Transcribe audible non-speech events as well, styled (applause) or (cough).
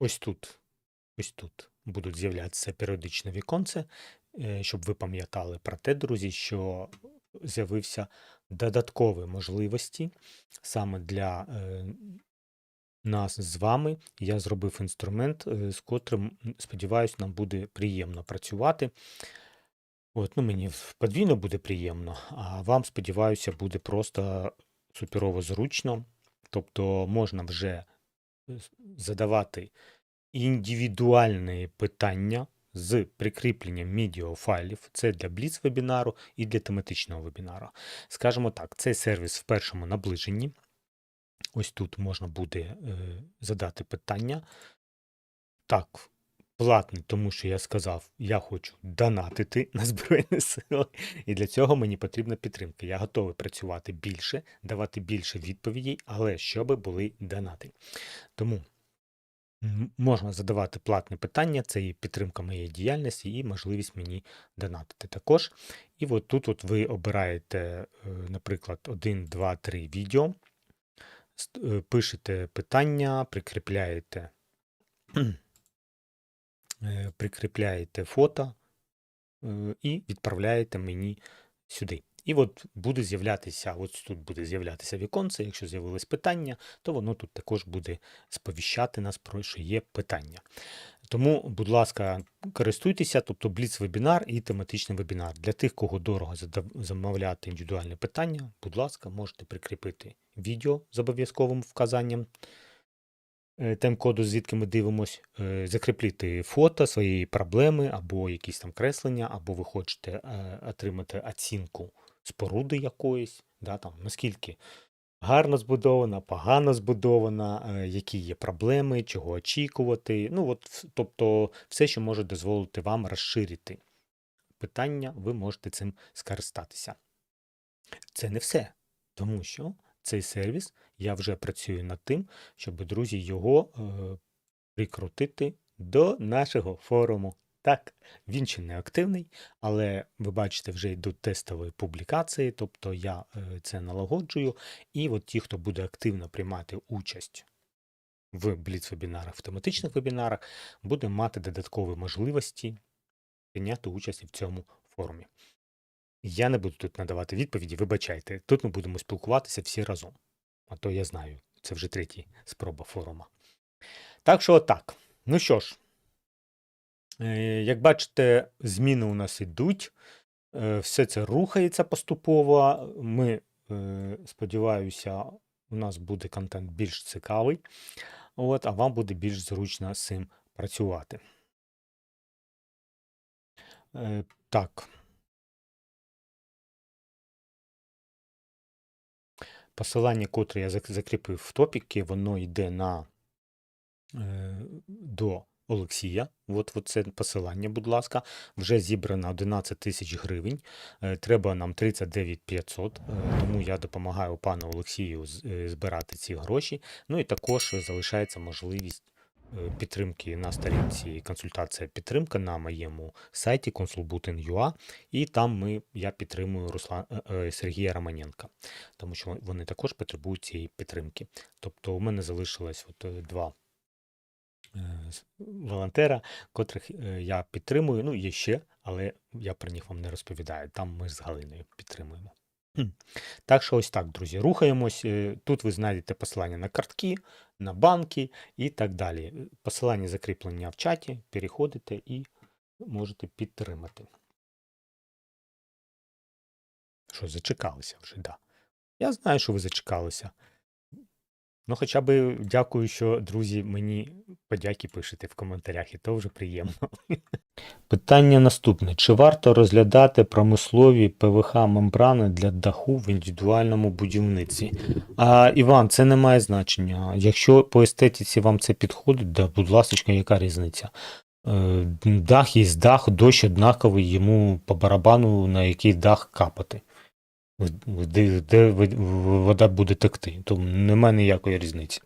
ось тут, ось тут будуть з'являтися періодичне віконце, е, щоб ви пам'ятали про те, друзі, що з'явився додаткові можливості саме для е, нас з вами. Я зробив інструмент, е, з котрим, м, сподіваюсь, нам буде приємно працювати. От, ну, мені подвійно буде приємно, а вам, сподіваюся, буде просто суперово зручно. Тобто можна вже задавати індивідуальні питання з прикріпленням відеофайлів. Це для бліц-вебінару і для тематичного вебінару. Скажімо так, цей сервіс в першому наближенні. Ось тут можна буде е, задати питання. Так, платний, тому що я сказав, я хочу донатити (laughs) на Збройні Сили, і для цього мені потрібна підтримка. Я готовий працювати більше, давати більше відповідей, але щоб були донати. Тому можна задавати платне питання, це і підтримка моєї діяльності, і можливість мені донатити також. І от тут от ви обираєте, е, наприклад, 1, 2, 3 відео, е, пишете питання, прикріпляєте прикріпляєте фото е, і відправляєте мені сюди. І от буде з'являтися, ось тут буде з'являтися віконце. Якщо з'явилось питання, то воно тут також буде сповіщати нас про що є питання. Тому, будь ласка, користуйтеся, тобто бліц-вебінар і тематичний вебінар. Для тих, кого дорого замовляти індивідуальне питання, будь ласка, можете прикріпити відео з обов'язковим вказанням е, тайм-коду, звідки ми дивимось, е, закріплити фото своєї проблеми або якісь там креслення, або ви хочете е, отримати оцінку споруди якоїсь, да, там, наскільки гарно збудована, погано збудована, які є проблеми, чого очікувати. Ну, от, тобто, все, що може дозволити вам розширити питання, ви можете цим скористатися. Це не все, тому що цей сервіс я вже працюю над тим, щоб друзі його е, прикрутити до нашого форуму. Так, він ще не активний, але ви бачите, вже йдуть тестові публікації, тобто я е, це налагоджую. І от ті, хто буде активно приймати участь в бліц-вебінарах, в тематичних вебінарах, буде мати додаткові можливості прийняти участь в цьому форумі. Я не буду тут надавати відповіді, вибачайте. Тут ми будемо спілкуватися всі разом. А то я знаю, це вже третя спроба форума. Так що отак. Ну що ж, е, як бачите, зміни у нас ідуть. Е, Все це рухається поступово. Ми, е, сподіваюся, у нас буде контент більш цікавий, от, а вам буде більш зручно з цим працювати. Так. Посилання, котре я закріпив в топіки, воно йде на е, до Олексія. От, от це посилання, будь ласка. Вже зібрано 11 тисяч гривень. Е, Треба нам 39 500, е, тому я допомагаю пану Олексію е, збирати ці гроші. Ну і також залишається можливість підтримки на сторінці консультація підтримка на моєму сайті consulbutin.ua, і там ми, я підтримую Руслан, е, е, Сергія Романенка, тому що вони також потребують цієї підтримки. Тобто у мене залишилось от е, два е, волонтера, котрих е, я підтримую. Ну, є ще, але я про них вам не розповідаю. Там ми з Галиною підтримуємо. Так що ось так, друзі, рухаємось. Е, Тут ви знайдете посилання на картки, на банки і так далі. Е, Посилання закріплення в чаті, переходите і можете підтримати. Що, зачекалися вже, так. Да. Я знаю, що ви зачекалися. Ну, хоча б дякую, що друзі мені подяки пишете в коментарях, і то вже приємно. Питання наступне: чи варто розглядати промислові ПВХ мембрани для даху в індивідуальному будівництві? А, Іван, це не має значення. Якщо по естетиці вам це підходить, да, будь ласка, яка різниця? Е, Дах є дах, дощ однаковий, йому по барабану на який дах капати. Де, де вода буде текти, Тому немає ніякої різниці.